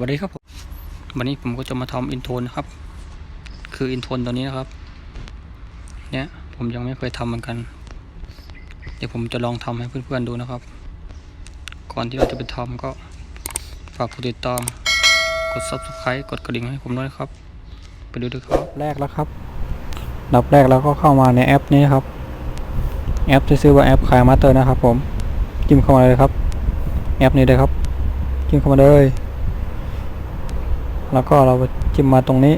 วัสดีครับผมวันนี้ผมก็จะมาทำอินโทรนะครับ คืออินโทรตัวนี้นะครับ เนี่ยผมยังไม่เคยทำเหมือนกัน เดี๋ยวผมจะลองทำให้เพื่อนๆดูนะครับ ก่อนที่เราจะไปทำก็ฝากกดติดตาม กด subscribe กดกระดิ่งให้ผมด้วยครับ ไปดูด้วยครับแรกแล้วครับดับแรกแล้วก็เข้ามาในแอปนี้ครับ แอปที่ชื่อว่าแอปคายมาสเตอร์นะครับ ผมจิ้มเข้ามาเลยครับ แอปนี้เลยครับจิ้มเข้ามาเลย แล้วก็เราจิ้มมาตรงนี้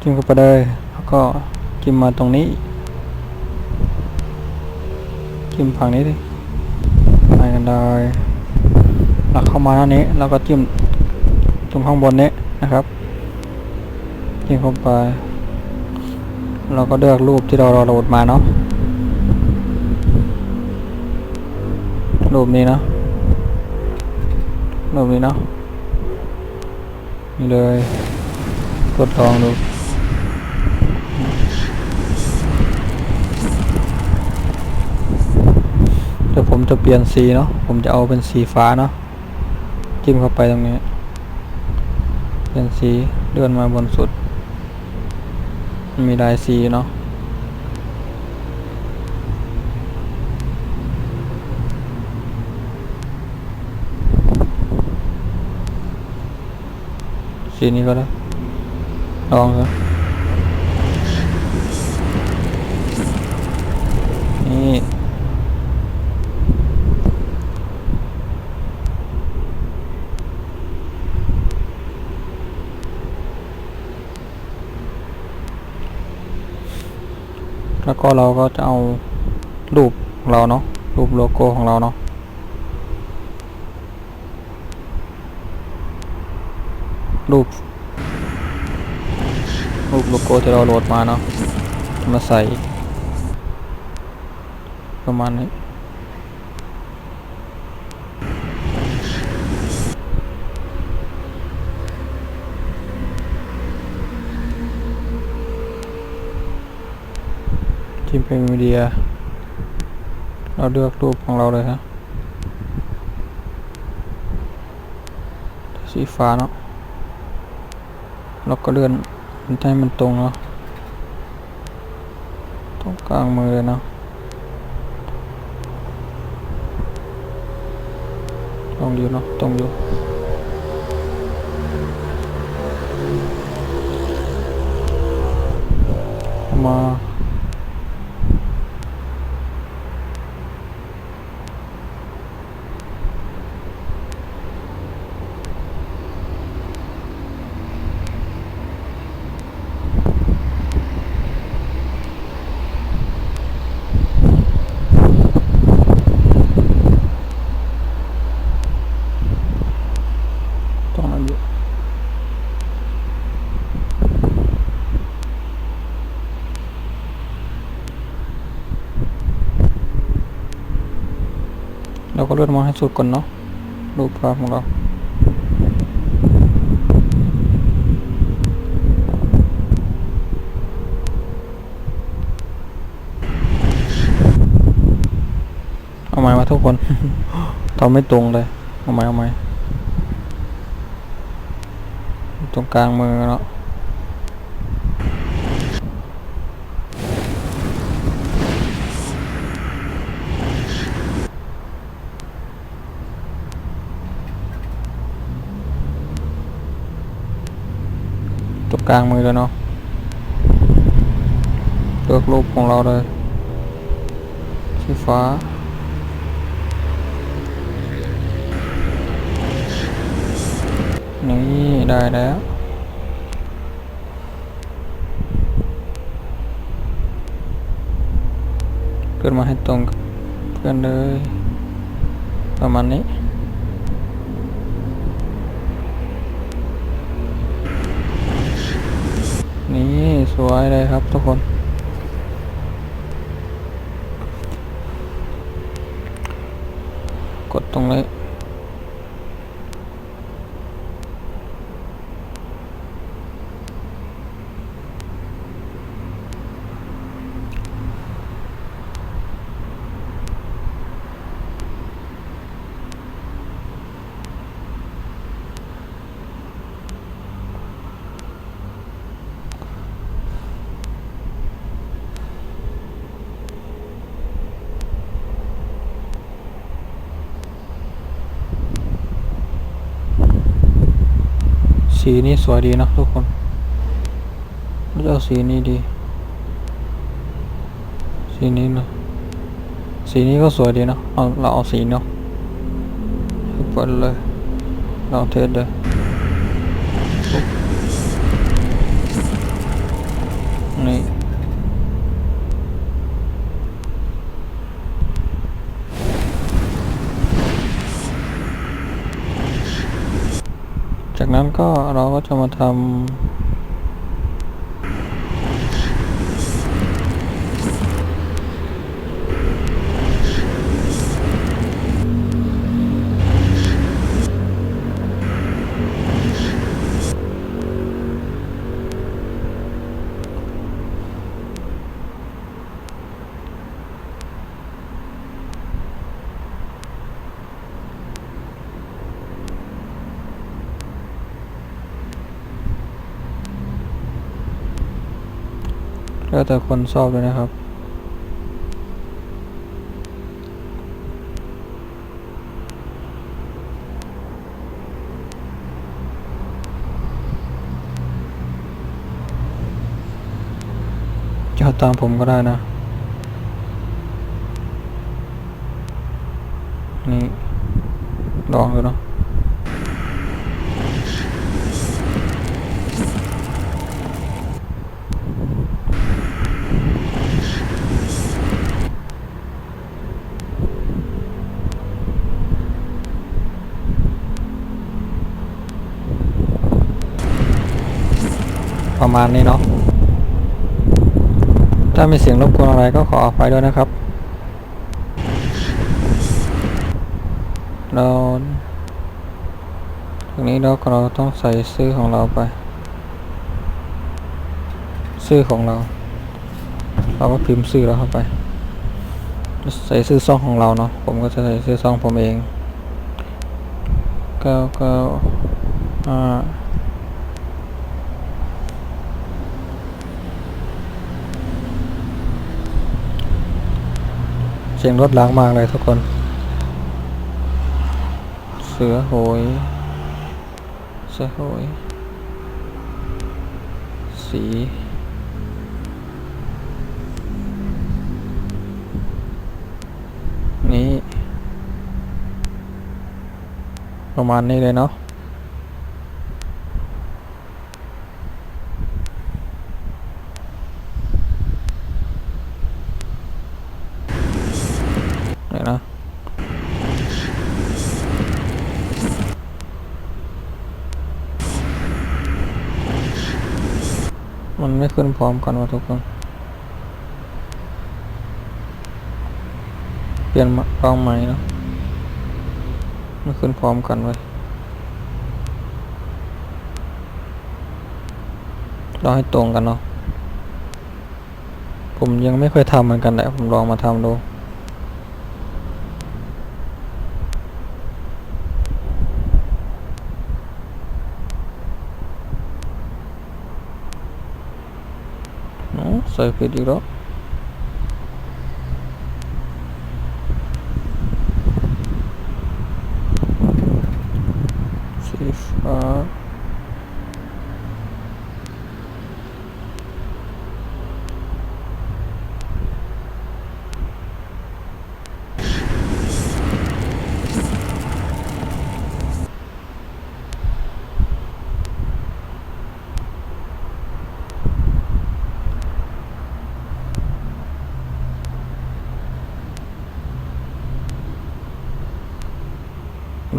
จิ้มเข้าไปเลยแล้วก็จิ้มมาตรงนี้ จิ้มฝั่งนี้ดิไปกันเลยแล้วเข้ามาหน้านี้แล้วก็จิ้มตรงข้างบนนี้นะครับ จิ้มเข้าไป เราก็เลือกรูปที่เราโหลดมาเนาะรูปนี้เนาะรูปนี้เนาะ นี่เลยกดลองดูเดี๋ยวผมจะเปลี่ยนสีเนาะผมจะเอาเป็นสีฟ้าเนาะจิ้มเข้าไปตรงนี้ เปลี่ยนสีเลื่อนมาบนสุด มีลายสีเนาะ สีนี้ก็ได้ลองครับนี่แล้วก็เราก็จะเอารูปของเราเนาะรูปโลโก้ของเราเนาะ รูป รูปโลโก้ที่เราโหลดมาเนาะ มาใส่ ประมาณนี้จิมเป็นมีเดีย เราเลือกรูปของเราเลยฮะสีฟ้าเนาะ เราก็เลื่อนให้มันตรงเนาะตรงกลางมือเลยเนาะตรงอยู่เนาะตรงอยู่มา ตรงนั้นอยู่ เราก็เลื่อนมาให้สุดก่อนเนาะรูปภาพของเราเอาไม้มาทุกคนทำไม่ตรงเลยเอาไม้เอาไม้ตรงกลางมือเนาะ ตรงกลางมือแล้วเนาะเลือกรูปของเราเลยสีฟ้านี่ได้แล้วเกิดมาให้ตรงกับเพื่อนเลยประมาณนี้ นี่สวยเลยครับทุกคน กดตรงนี้ สีนี้สวยดีนะทุกคนเราจะเอาสีนี้ดี สีนี้นะสีนี้ก็สวยดีนะเอาเราเอาสีเนาะเปิดเลยเราเทสเลยนี่ จากนั้นก็เราก็จะมาทำ แล้วแต่คนชอบเลยนะครับ จะเอตามผมก็ได้นะ นี่ลองดูเนาะ มาณนี้เนาะถ้ามีเสียงรบกวนอะไรก็ขออภัยด้วยนะครับเราตรงนี้เราเราต้องใส่ชื่อของเราไป ชื่อของเรา เราก็พิมพ์ชื่อเราเข้าไป ใส่ชื่อซ่องของเราเนาะผมก็จะใส่ชื่อซ่องผมเองเก้าเก้าห้า สียงรถล้างมากเลยทุกคน เสือโหย เสือโหย สี นี้ ประมาณนี้เลยเนาะ เดี๋ยวนะ มันไม่ขึ้นพร้อมกันว่ะทุกคน เปลี่ยนมาเป้าใหม่เนาะไม่ขึ้นพร้อมกันเว้ยเราให้ตรงกันเนาะผมยังไม่เคยทำเหมือนกันแหละผมลองมาทำดู เนาะใส่ผิดอีกแล้วสีฟ้า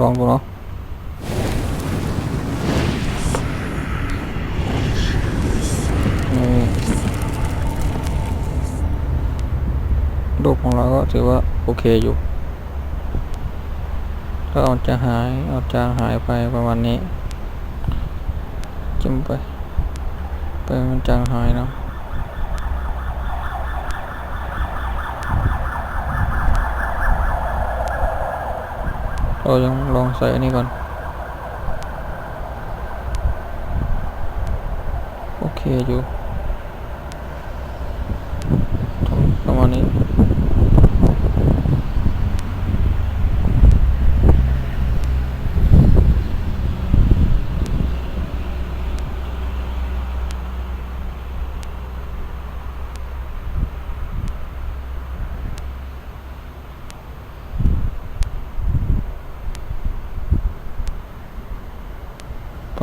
ลองดูเนาะนี่รูปของเราก็ถือว่าโอเคอยู่ ก็เอาจะหายเอาจางหายไปประมาณนี้ จิ้มไป ไปมันจางหายเนาะ เรายังลองใส่อันนี้ก่อน โอเคอยู่ทำประมาณนี้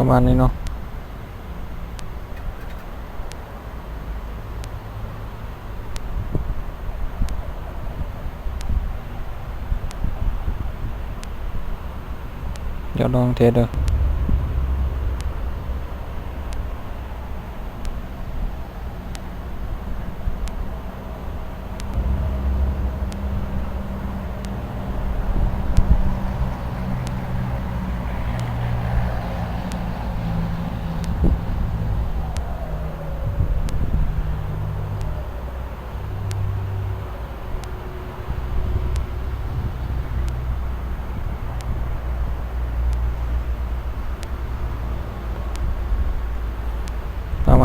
ประมาณนี้เนาะเดี๋ยวลองเทสดู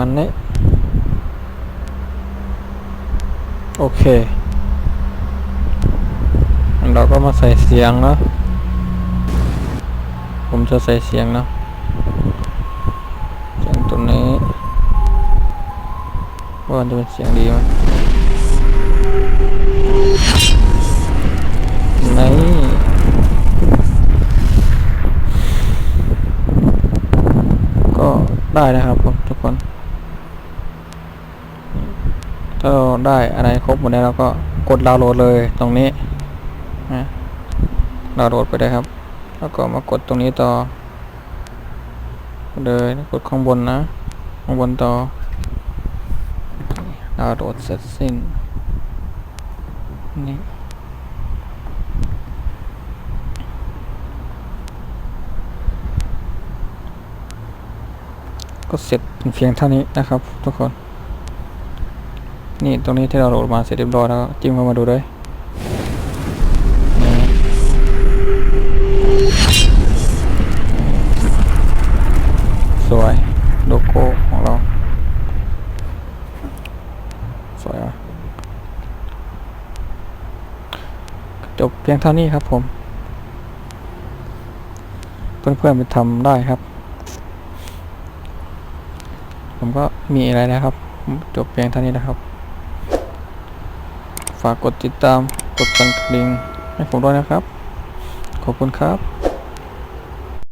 ณนี้ โอเค เราก็มาใส่เสียงนะผมจะใส่เสียงนะเสียงตัวนี้ว่ามันจะเป็นเสียงดีไหมนี่ก็ได้นะครับผมทุกคน ถ้าเราได้อะไรครบหมดแล้วเราก็กดดาวน์โหลดเลยตรงนี้นะดาวน์โหลดไปได้ครับ แล้วก็มากดตรงนี้ต่อเลยกดข้างบนนะข้างบนต่อดาวน์โหลดเสร็จสิ้นนี่ก็เสร็จเพียงเท่านี้นะครับทุกคน นี่ตรงนี้ที่เราโหลดมาเสร็จเรียบร้อยแล้วจิ้มเข้ามาดูด้วยสวยโลโก้ของเรา สวยอะจบเพียงเท่านี้ครับผม เพื่อนๆไปทำได้ครับ ผมก็มีอะไรนะครับ จบเพียงเท่านี้นะครับ ฝากกดติดตาม กดสั่นกระดิ่งให้ผมด้วยนะครับ ขอบคุณครับ